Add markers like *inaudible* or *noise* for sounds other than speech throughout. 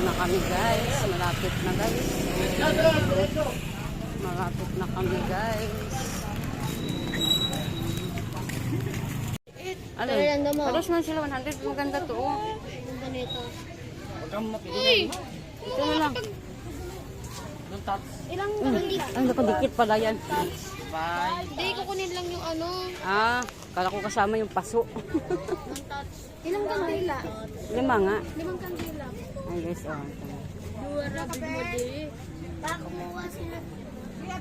na kami guys. Malapit na guys. Malapit na kami guys. Ano? Ganda mo. Palos man sila 100. Maganda to. oh. Ganda nito. Ito na lang. Ilang hindi. Ang nakadikit pala yan. Hindi, kukunin lang yung ano. Ah, kala ko kasama yung paso. *laughs* Ilang kandila? Lima nga. Limang kandila. Ay guys, oh. Dua na kapatid. Baka kumuha sila.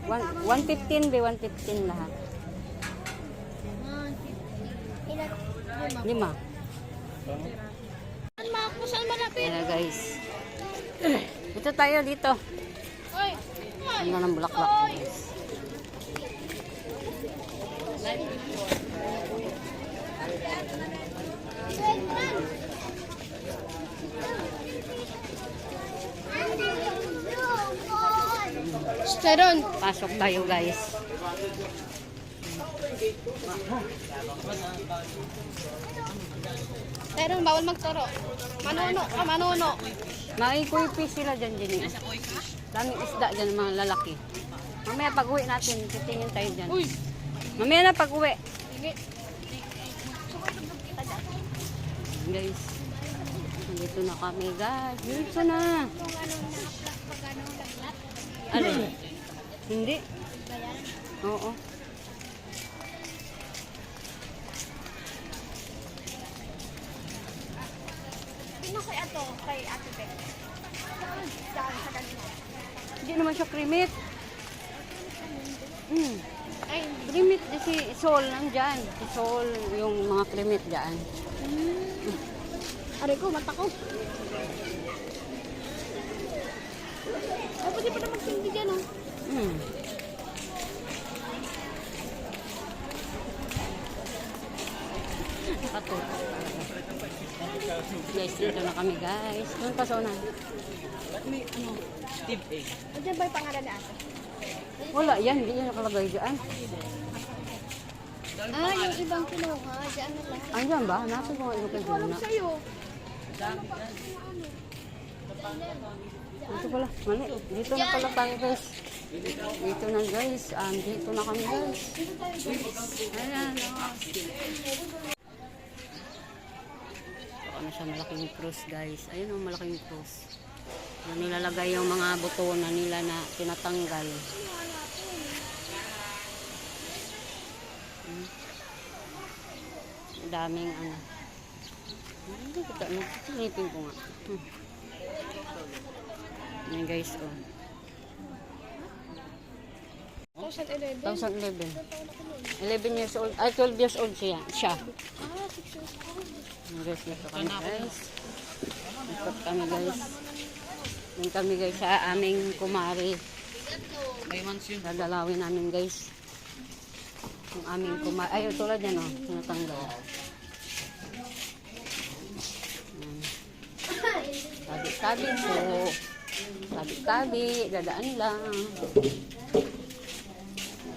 One- 115 be 115 lahat. Ilan? Lima. Lima. Saan malapit? Ayan na guys. Ito tayo dito. Ang ng bulaklak guys. Steron. Pasok tayo guys. Steron, bawal magturo. Manuno ka, manuno. Makikuipi sila dyan eh. Daming isda dyan mga lalaki. Mamaya pag uwi natin, titingin tayo dyan. Uy! Mamaya na pag uwi. Guys. Dito na kami guys. Dito na. Ano? Hindi. Oo. Sino kay ato? Kay ate Pe. Saan sa kanila? Hindi naman siya krimit. Hmm. Ay, hindi. Krimit eh, si Sol nandyan. Sol, yung mga krimit dyan. Aray ko, mata ko. Ay, pwede pa na magsindi dyan, oh. Hmm. Patot. Guys, dito na kami guys. Doon pa sa unan. Andiyan ba yung pangalan ni ate? Wala yan, hindi yan nakalagay dyan. Ah, yung ibang kinuha. Diyan na lang. Andyan ba? Hanapin ko yung kay Juna. Sa'yo. Dito pala, mali. Dito na pala tayo guys. Dito na guys. Um, dito na kami guys. Ayan. oh. Baka na siya malaking cross guys. Ayun o, malaking cross. Doon nilalagay yung mga buto na nila na tinatanggal. Hmm. Daming ano. Hindi ko ano. Silipin ko nga. Hmm. Yan guys, oh. 2011. 2011. 11 years old. Ay, 12 years old siya. siya. Ah, 6 years old. Guys, kami guys. Ikot kami guys. Yan kami guys sa aming kumari. May mansion. Dadalawin namin guys. Yung aming kumari. Ay, tulad yan oh. Tinatanggal. Yan. Tabi-tabi po. Tabi-tabi. Dadaan lang.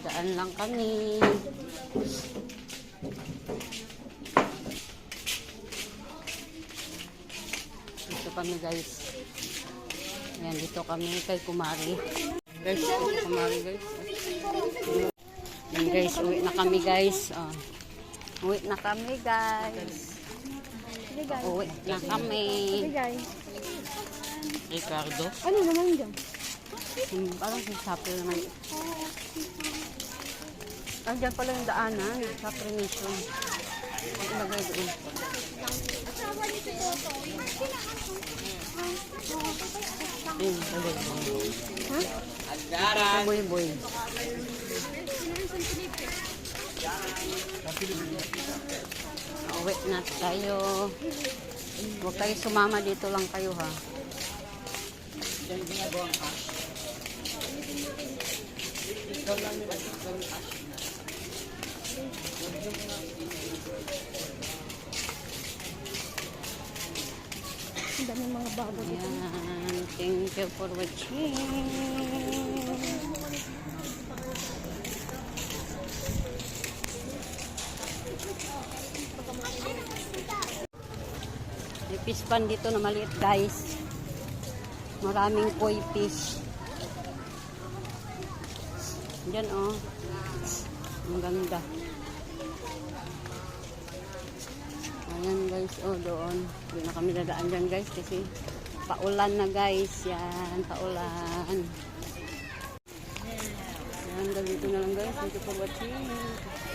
Dadaan lang kami. Dito kami guys. Ayan, dito kami kay Kumari. Guys, Kumari guys. Ayan guys, uwi na kami guys. Oh. Uwi na kami guys. Uwi na kami. Ricardo. Ano naman dyan? Hmm, parang si Sapper naman. Ah, dyan pala yung daanan. Sapper Mission. Ang ilagay doon. Asawa ni si Toto. Ayun, ilagay. Ha? Sa boy boy. Uwi na tayo. Huwag kayo sumama dito lang kayo ha. Ang dami mga bago dito. Thank you for watching. May pispan dito na maliit guys. Maraming koi fish. Diyan oh. Ang ganda. Ayan guys, oh doon. Hindi na kami dadaan dyan guys kasi paulan na guys. Yan, paulan. Yan, dito na lang guys. Thank you for watching.